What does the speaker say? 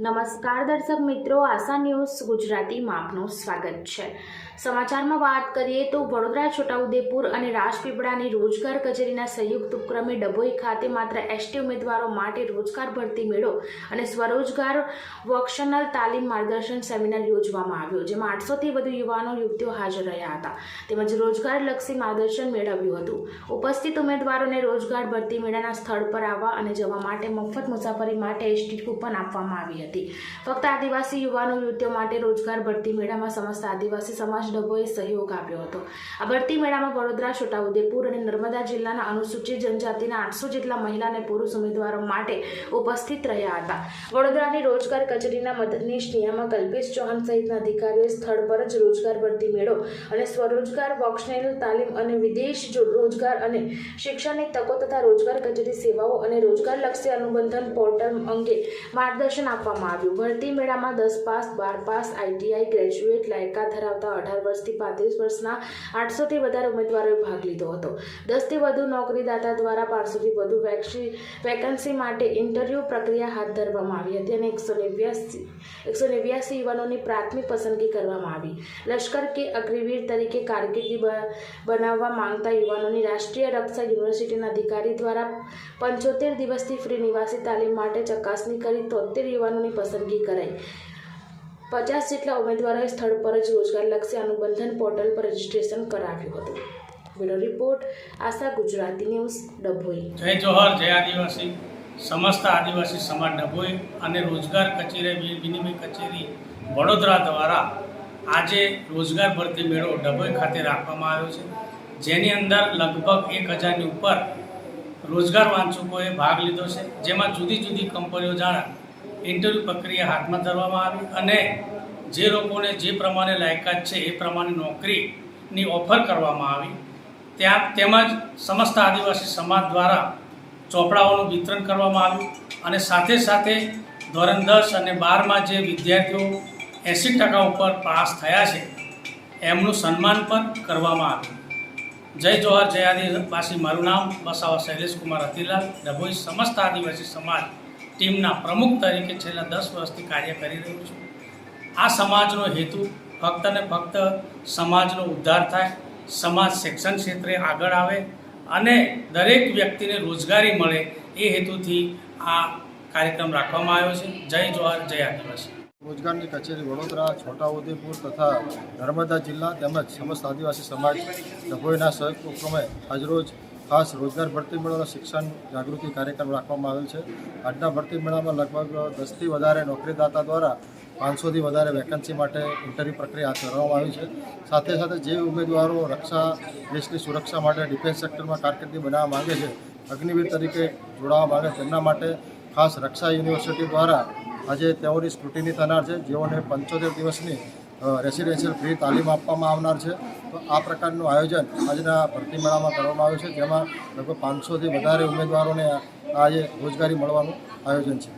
નમસ્કાર દર્શક મિત્રો, આશા ન્યૂઝ ગુજરાતીમાં આપનું સ્વાગત છે. સમાચારમાં વાત કરીએ તો વડોદરા, છોટાઉદેપુર અને રાજપીપળાની રોજગાર કચેરીના સંયુક્ત ઉપક્રમે ડભોઈ ખાતે માત્ર એસટી ઉમેદવારો માટે રોજગાર ભરતી મેળો અને સ્વરોજગાર વોકેશનલ તાલીમ માર્ગદર્શન સેમિનાર યોજવામાં આવ્યો, જેમાં આઠસોથી વધુ યુવાનો, યુવતીઓ હાજર રહ્યા હતા. તેમજ રોજગારલક્ષી માર્ગદર્શન મેળવ્યું હતું. ઉપસ્થિત ઉમેદવારોને રોજગાર ભરતી મેળાના સ્થળ પર આવવા અને જવા માટે મફત મુસાફરી માટે એસટી કૂપન આપવામાં આવી હતી. ફક્ત આદિવાસી યુવાનો યુવતીઓ માટે રોજગાર ભરતી મેળામાં સમસ્ત આદિવાસી સમાજ ડબોએ સહયોગ આપ્યો હતો. આ ભરતી મેળામાં વડોદરા, છોટાઉદેપુર અને નર્મદા જિલ્લાના અનુસૂચિત જનજાતિના આઠસો જેટલા મહિલા અને પુરુષ ઉમેદવારો માટે ઉપસ્થિત રહ્યા હતા. વડોદરાની રોજગાર કચેરીના મદદનીશ નિયામક કલ્પેશ ચૌહાણ સહિતના અધિકારીઓએ સ્થળ પર જ રોજગાર ભરતી મેળો અને સ્વરોજગાર, વોકેશનલ તાલીમ અને વિદેશ રોજગાર અને શિક્ષણની તકો તથા રોજગાર કચેરી સેવાઓ અને રોજગારલક્ષી અનુબંધન પોર્ટલ અંગે માર્ગદર્શન આપવામાં આવ્યું. ભરતી મેળામાં દસ પાસ, બાર પાસ આઈટીઆઈ ગ્રેજ્યુએટ લાયકાત ધરાવતા અઢાર વર્ષથી પાંત્રીસ વર્ષના આઠસોથી વધારે ઉમેદવારોએ ભાગ લીધો હતો. દસથી વધુ નોકરીદાતા દ્વારા પાંચસોથી વધુ વેકન્સી માટે ઇન્ટરવ્યૂ પ્રક્રિયા હાથ ધરવામાં આવી હતી અને એકસો નેવ્યાસી એકસો નેવ્યાસી યુવાનોની પ્રાથમિક પસંદગી કરવામાં આવી. લશ્કર કે અગ્નિવીર તરીકે કારકિર્દી બનાવવા માંગતા યુવાનોની રાષ્ટ્રીય રક્ષા યુનિવર્સિટીના અધિકારી દ્વારા પંચોતેર દિવસથી ફ્રી નિવાસી તાલીમ માટે ચકાસણી કરી તોતેર યુવાનોની પસંદગી કરાઈ. પચાસ જેટલા ઉમેદવારોએ સ્થળ પર જ રોજગારલક્ષી અનુબંધન પોર્ટલ પર રજીસ્ટ્રેશન કરાવ્યું હતું. Bureau report, Asha Gujarati news, Dabhoi. Jai Johar, Jai આદિવાસી. સમસ્ત આદિવાસી સમાજ ડભોઈ અને રોજગાર કચેરી વિનિમય કચેરી વડોદરા દ્વારા આજે રોજગાર ભરતી મેળો ડભોઈ ખાતે રાખવામાં આવ્યો છે. જેની અંદર લગભગ એક હજારની ઉપર રોજગાર વાંચકોએ ભાગ લીધો છે. જેમાં જુદી જુદી કંપનીઓ દ્વારા ઇન્ટરવ્યૂ પ્રક્રિયા હાથમાં ધરવામાં આવી અને જે લોકોને જે પ્રમાણે લાયકાત છે એ પ્રમાણે નોકરીની ઓફર કરવામાં આવી. ત્યાં તેમજ સમસ્ત આદિવાસી સમાજ દ્વારા ચોપડાઓનું વિતરણ કરવામાં આવ્યું અને સાથે સાથે ધોરણ દસ અને બારમાં જે વિદ્યાર્થીઓ એંસી ટકા ઉપર પાસ થયા છે, એમનું સન્માન પણ કરવામાં આવ્યું. જય જોહર, જય આદિવાસી, મારું નામ બસાવા શૈલેષ કુમાર અતિલાલ, ડભોઈ સમસ્ત આદિવાસી સમાજ ટીમના પ્રમુખ તરીકે છેલ્લા દસ વર્ષથી કાર્ય કરી રહ્યો છું. આ સમાજનો હેતુ ફક્ત ને ફક્ત સમાજનો ઉદ્ધાર થાય, સમાજ શિક્ષણ ક્ષેત્રે આગળ આવે અને દરેક વ્યક્તિને રોજગારી મળે એ હેતુથી આ કાર્યક્રમ રાખવામાં આવ્યો છે. જય જોહર જય આદિવાસી. રોજગારની કચેરી વડોદરા, છોટાઉદેપુર તથા નર્મદા જિલ્લા તેમજ સમસ્ત આદિવાસી સમાજ ડભોઈના સંયુક્ત ઉપક્રમે આજરોજ ખાસ રોજગાર ભરતી મેળો શિક્ષણ જાગૃતિ કાર્યક્રમ રાખવામાં આવેલ છે. આજના ભરતી મેળામાં લગભગ દસથી વધારે નોકરીદાતા દ્વારા પાંચસોથી વધારે વેકન્સી માટે ઇન્ટરવ્યૂ પ્રક્રિયા હાથ ધરવામાં આવી છે. સાથે સાથે જે ઉમેદવારો રક્ષા, દેશની સુરક્ષા માટે ડિફેન્સ સેક્ટરમાં કારકિર્દી બનાવવા માગે છે, અગ્નિવીર તરીકે જોડાવા માગે તેમના માટે ખાસ રક્ષા યુનિવર્સિટી દ્વારા આજે તેઓની સ્ક્રુટિની થનાર છે. જેઓને પંચોતેર દિવસની રેસિડેન્શિયલ ફ્રી તાલીમ આપવામાં આવનાર છે. તો આ પ્રકારનું આયોજન આજના ભરતી મેળામાં કરવામાં આવ્યું છે, જેમાં લગભગ પાંચસોથી વધારે ઉમેદવારોને આજે રોજગારી મળવાનું આયોજન છે.